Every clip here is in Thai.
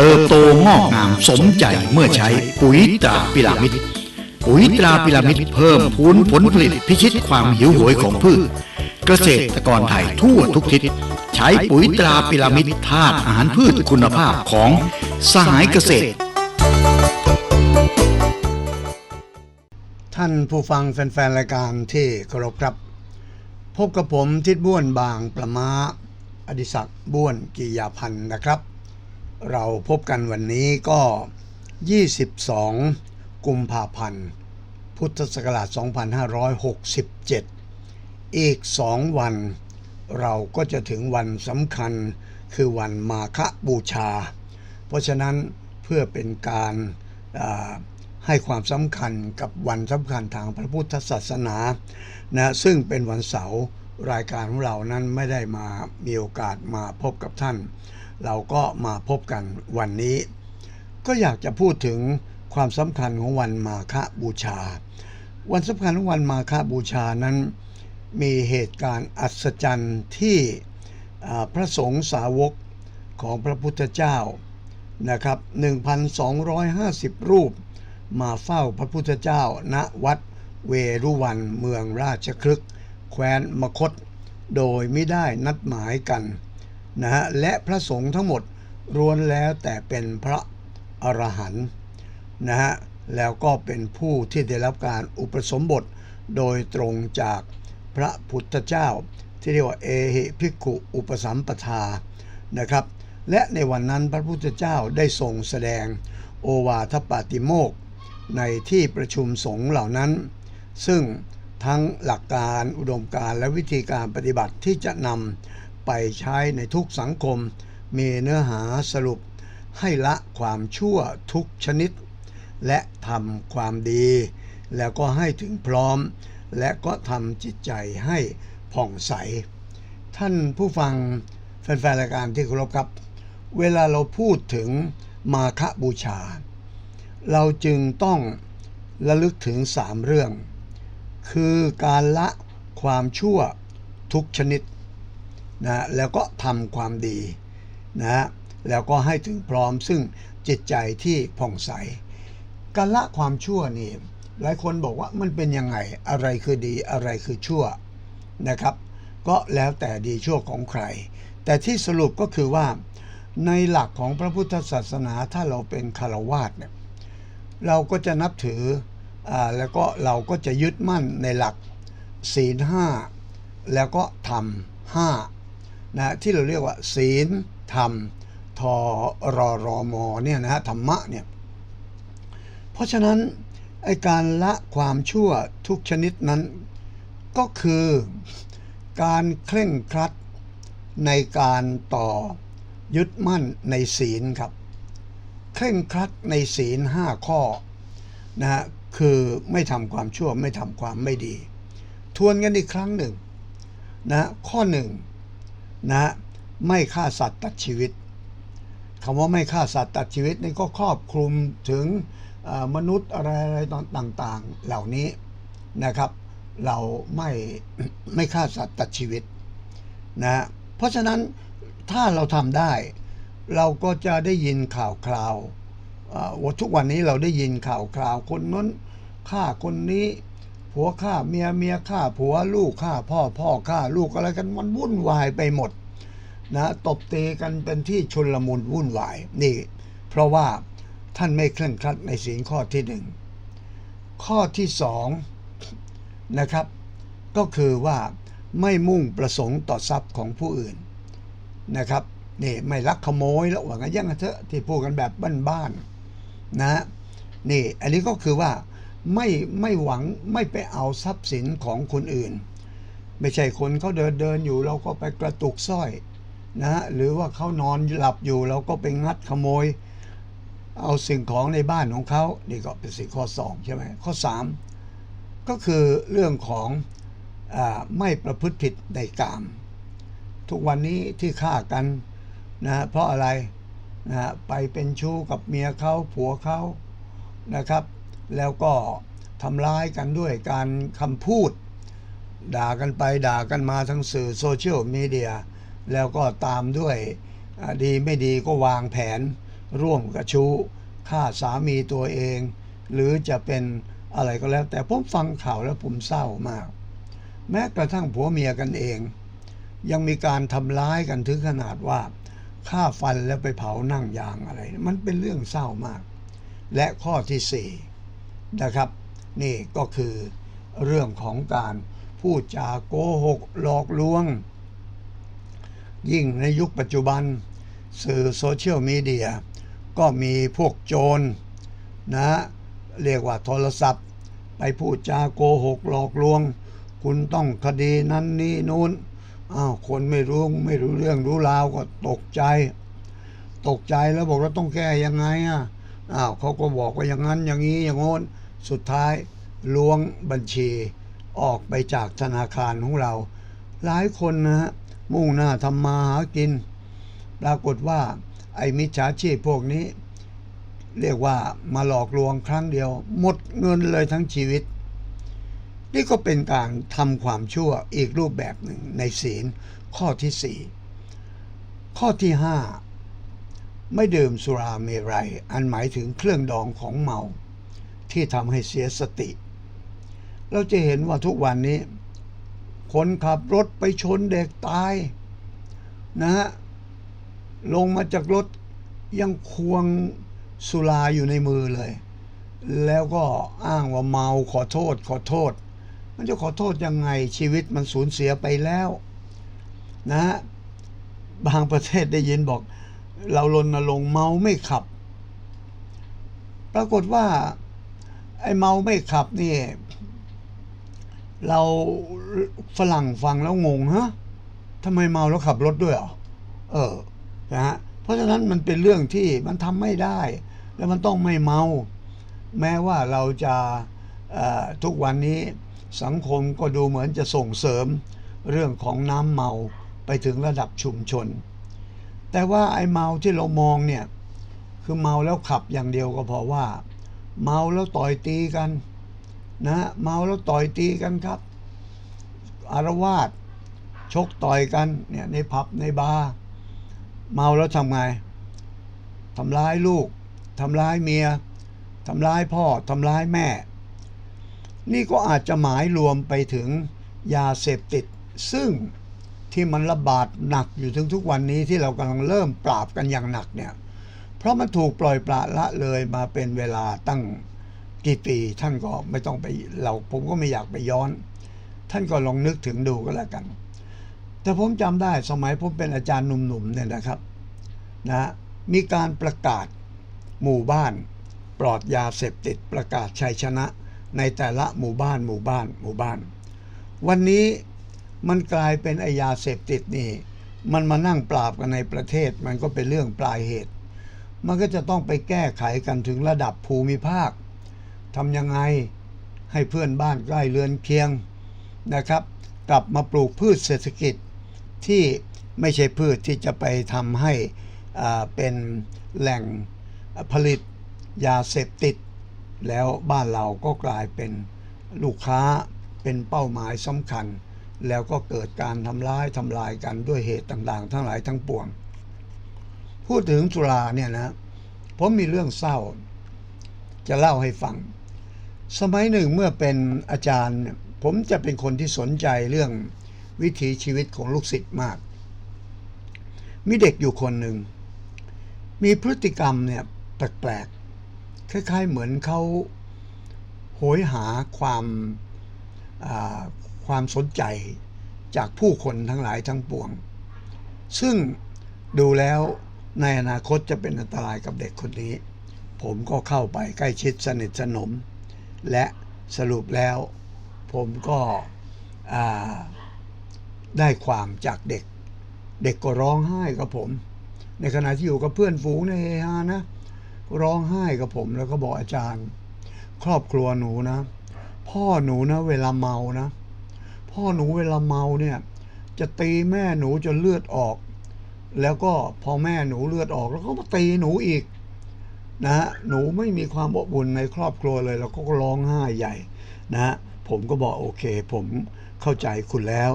เติบโตงอกงามสมใจเมื่อใช้ปุ๋ยตราพิรามิดปุ๋ยตราพิรามิดเพิ่มพูนผลผลิตพิชิตความหิวโหยของพืช เกษตรกรไทยทั่วทุกทิศใช้ปุ๋ยตราพิรามิดธาตุอาหารพืชคุณภาพของสหายเกษตร ท่านผู้ฟังแฟนๆรายการที่เคารพครับ พบกับผมทิดบ้วนบางประมาอดิศักดิ์บ้วนกิยาพันธ์นะครับ เราพบกันวันนี้ก็ 22 กุมภาพันธ์ พุทธศักราช 2567 อีก 2 วัน เราก็จะถึงวันสำคัญคือวันมาฆบูชา เพราะฉะนั้นเพื่อเป็นการให้ความสำคัญกับวันสำคัญทางพระพุทธศาสนานะซึ่งเป็นวันเสาร์รายการของเรานั้นไม่ได้มามีโอกาสมาพบกับท่าน เราก็มาพบกันวันนี้ ก็อยากจะพูดถึงความสำคัญของวันมาฆบูชา วันสำคัญของวันมาฆบูชานั้น มีเหตุการณ์อัศจรรย์ที่พระสงฆ์สาวกของพระพุทธเจ้านะครับ 1,250 รูปมาเฝ้าพระพุทธเจ้าณวัดเวรุวันเมืองราชครึก แคว้นมคต โดยไม่ได้นัดหมายกัน นะฮะและพระสงฆ์ทั้งหมดรวนแล้วแต่เป็นพระอรหันต์นะฮะแล้วก็เป็นผู้ที่ได้รับการอุปสมบทโดยตรงจากพระพุทธเจ้า ที่เรียกว่าเอหิภิกขุอุปสัมปทานะครับ และในวันนั้นพระพุทธเจ้าได้ทรงแสดงโอวาทปาติโมกในที่ประชุมสงฆ์เหล่านั้น ซึ่งทั้งหลักการอุดมการและวิธีการปฏิบัติที่จะนำ ไปใช้ในทุกสังคม มีเนื้อหาสรุปให้ละความชั่วทุกชนิด และทำความดี แล้วก็ให้ถึงพร้อม และก็ทำจิตใจให้ผ่องใส ท่านผู้ฟังแฟนๆรายการที่เคารพครับ เวลาเราพูดถึงมาฆบูชา เราจึงต้องระลึกถึงสามเรื่อง คือการละความชั่วทุกชนิด นะแล้วก็ทำความดีนะแล้วก็ให้ถึงพร้อมซึ่งจิตใจที่ผ่องใสการละความชั่วนี่หลายคนบอกว่ามันเป็นยังไงอะไรคือดีอะไรคือชั่วนะครับ ก็แล้วแต่ดีชั่วของใคร แต่ที่สรุปก็คือว่า ในหลักของพระพุทธศาสนาถ้าเราเป็นคารวาสเนี่ยเราก็จะนับถืออแล้วก็เราก็จะยึดมั่นในหลักศีลห้าแล้วก็ธรรมห้า นะที่เราเรียกว่า ศีลธรรมทอรอรอมอเนี่ยนะฮะธรรมะเนี่ยเพราะฉะนั้นไอการละความชั่วทุกชนิดนั้น ก็คือการเคร่งครัดในการต่อยึดมั่นในศีลครับ เคร่งครัดในศีลห้าข้อนะฮะคือไม่ทำความชั่วไม่ทำความไม่ดี ทวนกันอีกครั้งหนึ่งนะข้อหนึ่ง นะไม่ฆ่าสัตว์ตัดชีวิตคำว่าไม่ฆ่าสัตว์ตัดชีวิตนี่ก็ครอบคลุมถึงมนุษย์อะไรอะไรต่างๆ เหล่านี้นะครับ เราไม่ไม่ฆ่าสัตว์ตัดชีวิตนะเพราะฉะนั้นถ้าเราทำได้ เราก็จะได้ยินข่าวคราวว่าทุกวันนี้เราได้ยินข่าวคราวคนนั้นฆ่าคนนี้ ผัวฆ่าเมียเมียฆ่าผัวลูกฆ่าพ่อพ่อฆ่าลูกอะไรกันมันวุ่นวายไปหมดนะตบตีกันเป็นที่ชุลมุนวุ่นวายนี่ เพราะว่าท่านไม่เคร่งครัดในศีลข้อที่หนึ่งข้อที่สองนะครับ ก็คือว่าไม่มุ่งประสงค์ต่อทรัพย์ของผู้อื่นนะครับนี่ไม่ลักขโมยแล้วว่างั้นยังไงเถอะที่พูดกันแบบบ้านๆนะนี่อันนี้ก็คือว่า ไม่ไม่หวังไม่ไปเอาทรัพย์สินของคนอื่น ไม่ใช่คนเขาเดินเดินอยู่เราก็ไปกระตุกสร้อยนะฮะหรือว่าเขานอนหลับอยู่เราก็ไปงัดขโมย เอาสิ่งของในบ้านของเขานี่ก็เป็นสิ่งข้อสองใช่ไหมข้อสามก็คือเรื่องของอไม่ประพฤติผิดในกาม ทุกวันนี้ที่ฆ่ากันนะเพราะอะไรนะไปเป็นชู้กับเมียเขาผัวเขานะครับ แล้วก็ทำร้ายกันด้วยการคำพูด ด่ากันไปด่ากันมาทั้งสื่อโซเชียลมีเดียแล้วก็ตามด้วยดีไม่ดีก็วางแผน ร่วมกับชู้ฆ่าสามีตัวเอง หรือจะเป็นอะไรก็แล้ว แต่ผมฟังข่าวแล้วผมเศร้ามาก แม้กระทั่งผัวเมียกันเอง ยังมีการทำร้ายกันถึงขนาดว่าฆ่าฟันแล้วไปเผานั่งยางอะไร มันเป็นเรื่องเศร้ามาก และข้อที่สี่ นะครับ นี่ก็คือเรื่องของการพูดจาโกหกหลอกลวง ยิ่งในยุคปัจจุบัน สื่อโซเชียลมีเดียก็มีพวกโจรนะ เรียกว่าโทรศัพท์ ไปพูดจาโกหกหลอกลวง คุณต้องคดีนั้นนี้นู้นอ้าวคนไม่รู้ไม่รู้เรื่องรู้ราวก็ตกใจ ตกใจแล้วบอกว่าต้องแก้ยังไงอะ อ้าวเขาก็บอกว่าอย่างนั้นอย่างนี้อย่างโน้นสุดท้ายล้วงบัญชีออกไปจากธนาคารของเรา หลายคนนะฮะมุ่งหน้าทำมาหากิน ปรากฏว่าไอ้มิจฉาชีพพวกนี้ เรียกว่ามาหลอกลวงครั้งเดียว หมดเงินเลยทั้งชีวิต นี่ก็เป็นการทำความชั่วอีกรูปแบบหนึ่งในศีลข้อที่สี่ข้อที่ห้า ไม่ดื่มสุราเมรัย อันหมายถึงเครื่องดองของเมา ที่ทำให้เสียสติ เราจะเห็นว่าทุกวันนี้ คนขับรถไปชนเด็กตาย นะฮะ ลงมาจากรถยังควงสุราอยู่ในมือเลย แล้วก็อ้างว่าเมาขอโทษขอโทษ มันจะขอโทษยังไงชีวิตมันสูญเสียไปแล้ว นะฮะ บางประเทศได้ยินบอก เรารณรงค์เมาไม่ขับ ปรากฏว่า ไอ้เมาไม่ขับนี่ เราฝรั่งฟังแล้วงงฮะทำไมเมาแล้วขับรถด้วยเหรอเออนะฮะเพราะฉะนั้นมันเป็นเรื่องที่มันทำไม่ได้ แล้วมันต้องไม่เมา แม้ว่าเราจะทุกวันนี้สังคมก็ดูเหมือนจะส่งเสริมเรื่องของน้ำเมาไปถึงระดับชุมชน แต่ว่าไอ้เมาที่เรามองเนี่ย คือเมาแล้วขับอย่างเดียวก็พอว่า เมาแล้วต่อยตีกันนะ เมาแล้วต่อยตีกันครับ อารวาสชกต่อยกันเนี่ยในผับในบาร์เมาแล้วทำไงทำร้ายลูกทำร้ายเมียทำร้ายพ่อทำร้ายแม่ นี่ก็อาจจะหมายรวมไปถึงยาเสพติด ซึ่ง ที่มันระบาดหนักอยู่ถึงทุกวันนี้ที่เรากำลังเริ่มปราบกันอย่างหนักเนี่ย เพราะมันถูกปล่อยปละละเลยมาเป็นเวลาตั้งกี่ปี ท่านก็ไม่ต้องไปเราผมก็ไม่อยากไปย้อน ท่านก็ลองนึกถึงดูก็แล้วกัน แต่ผมจำได้สมัยผมเป็นอาจารย์หนุ่มๆเนี่ยนะครับนะมีการประกาศหมู่บ้านปลอดยาเสพติดประกาศชัยชนะในแต่ละหมู่บ้านหมู่บ้านหมู่บ้าน วันนี้ มันกลายเป็นไอยาเสพติดนี่ มันมานั่งปราบกันในประเทศ มันก็เป็นเรื่องปลายเหตุ มันก็จะต้องไปแก้ไขกันถึงระดับภูมิภาคทำยังไงให้เพื่อนบ้านใกล้เรือนเคียงนะครับ กลับมาปลูกพืชเศรษฐกิจที่ไม่ใช่พืชที่จะไปทำให้อ่าเป็นแหล่งผลิตยาเสพติด แล้วบ้านเราก็กลายเป็นลูกค้าเป็นเป้าหมายสำคัญ แล้วก็เกิดการทำร้ายทำลายกันด้วยเหตุต่างๆ ทั้งหลายทั้งปวง พูดถึงสุราเนี่ยนะผมมีเรื่องเศร้า จะเล่าให้ฟัง สมัยหนึ่งเมื่อเป็นอาจารย์ ผมจะเป็นคนที่สนใจเรื่องวิถีชีวิตของลูกศิษย์มาก มีเด็กอยู่คนหนึ่ง มีพฤติกรรมเนี่ยแปลกๆ คล้ายๆเหมือนเขาโหยหาความ ความสนใจจากผู้คนทั้งหลายทั้งปวง ซึ่งดูแล้วในอนาคตจะเป็นอันตรายกับเด็กคนนี้ ผมก็เข้าไปใกล้ชิดสนิทสนม และสรุปแล้วผมก็ได้ความจากเด็ก เด็กก็ร้องไห้กับผม ในขณะที่อยู่กับเพื่อนฝูงในเฮฮานะร้องไห้กับผมแล้วก็บอกอาจารย์ ครอบครัวหนูนะ พ่อหนูนะ เวลาเมานะ พ่อหนูเวลาเมาเนี่ย จะตีแม่หนูจนเลือดออก แล้วก็พอแม่หนูเลือดออกแล้วก็มาตีหนูอีกนะฮะหนูไม่มีความอบอุ่นในครอบครัวเลย แล้วก็ร้องไห้ใหญ่นะฮะผมก็บอกโอเค ผมเข้าใจคุณแล้ว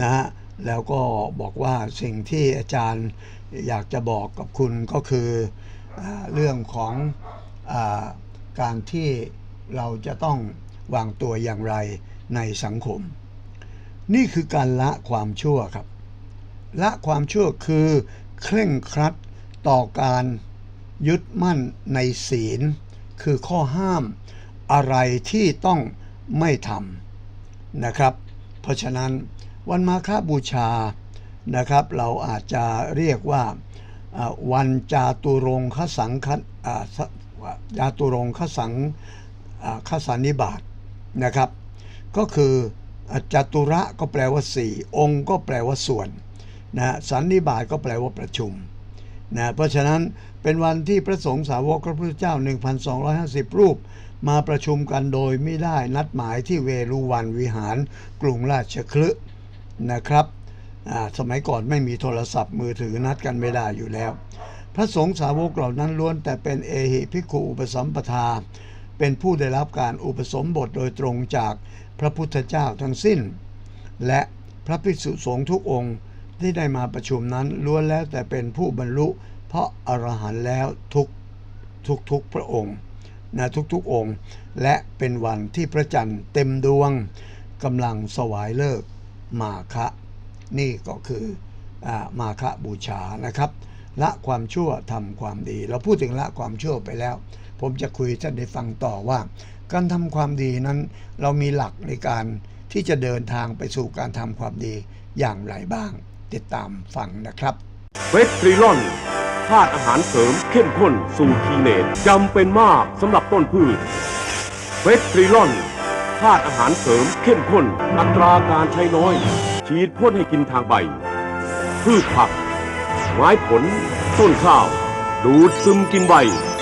นะฮะแล้วก็บอกว่าสิ่งที่อาจารย์อยากจะบอกกับคุณก็คืออเรื่องของอการที่เราจะต้องวางตัวอย่างไรในสังคม นี่คือการละความชั่วครับ ละความชั่วคือเคร่งครัดต่อการยึดมั่นในศีล คือข้อห้ามอะไรที่ต้องไม่ทำนะครับ เพราะฉะนั้นวันมาฆบูชานะครับ เราอาจจะเรียกว่าวันจาตุรงคสังคัอ่าสจาตุรงคสังอ่าคสันนิบาตนะครับ ก็คือ จตุระก็แปลว่าสี่องค์ก็แปลว่าส่วนนะสันนิบาตก็แปลว่าประชุมนะเพราะฉะนั้นเป็นวันที่พระสงฆ์สาวกพระพุทธเจ้า 1,250 รูป มาประชุมกันโดยไม่ได้นัดหมายที่เวรุวันวิหารกรุงราชคลึนะครับอ่าสมัยก่อนไม่มีโทรศัพท์มือถือนัดกันไม่ได้อยู่แล้ว พระสงฆ์สาวกเหล่านั้นล้วนแต่เป็นเอหิภิกขุอุปสัมปทา เป็นผู้ได้รับการอุปสมบทโดยตรงจากพระพุทธเจ้าทั้งสิ้น และพระภิกษุสงฆ์ทุกองค์ที่ได้มาประชุมนั้นล้วนแล้วแต่เป็นผู้บรรลุ เพราะอรหันต์แล้วทุกทุกทุกพระองค์นะทุกๆองค์ และเป็นวันที่พระจันทร์เต็มดวงกำลังสวายเลิกมาคะ นี่ก็คืออมาคะบูชานะครับ ละความชั่วทำความดี เราพูดถึงละความชั่วไปแล้ว ผมจะคุยท่านได้ฟังต่อว่า การทำความดีนั้น เรามีหลักในการที่จะเดินทางไปสู่การทำความดีอย่างไรบ้าง ติดตามฟังนะครับเวสตรีลอนธาตุอาหารเสริมเข้มข้นสูตรทีเนตจำเป็นมากสำหรับต้นพืชเวสตรีลอนธาตุอาหารเสริมเข้มข้น อัตราการใช้น้อย ฉีดพ่นให้กินทางใบ พืชผัก ไม้ผล ต้นข้าว ดูดซึมกินใบ